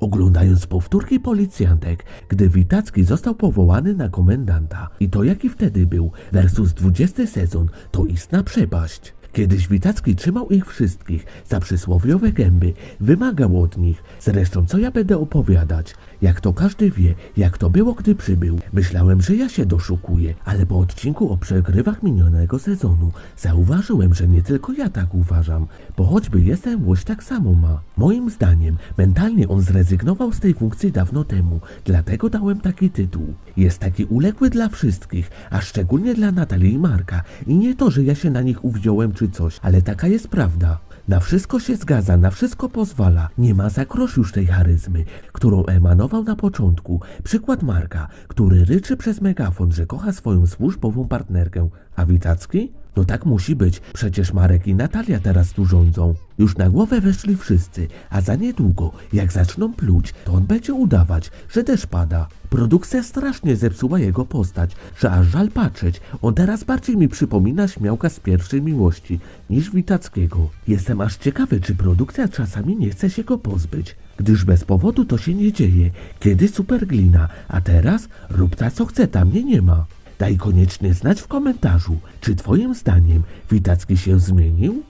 oglądając powtórki policjantek, gdy Witacki został powołany na komendanta. I to jaki wtedy był, versus 20 sezon, to istna przepaść. Kiedyś Witacki trzymał ich wszystkich za przysłowiowe gęby, wymagał od nich. Zresztą co ja będę opowiadać? Jak to każdy wie, jak to było, gdy przybył. Myślałem, że ja się doszukuję, ale po odcinku o przegrywach minionego sezonu zauważyłem, że nie tylko ja tak uważam, bo choćby jestem łoś tak samo ma. Moim zdaniem mentalnie on zrezygnował z tej funkcji dawno temu, dlatego dałem taki tytuł. Jest taki uległy dla wszystkich, a szczególnie dla Natalii i Marka. I nie to, że ja się na nich uwziąłem czy coś, ale taka jest prawda. Na wszystko się zgadza, na wszystko pozwala. Nie ma za grosz już tej charyzmy, którą emanował na początku. Przykład Marka, który ryczy przez megafon, że kocha swoją służbową partnerkę. A Witacki? No tak musi być, przecież Marek i Natalia teraz tu rządzą. Już na głowę weszli wszyscy, a za niedługo, jak zaczną pluć, to on będzie udawać, że deszcz pada. Produkcja strasznie zepsuła jego postać, że aż żal patrzeć. On teraz bardziej mi przypomina śmiałka z pierwszej miłości niż Witackiego. Jestem aż ciekawy, czy produkcja czasami nie chce się go pozbyć. Gdyż bez powodu to się nie dzieje. Kiedy superglina, a teraz rób ta co chce, tam mnie nie ma. Daj koniecznie znać w komentarzu, czy twoim zdaniem Witacki się zmienił?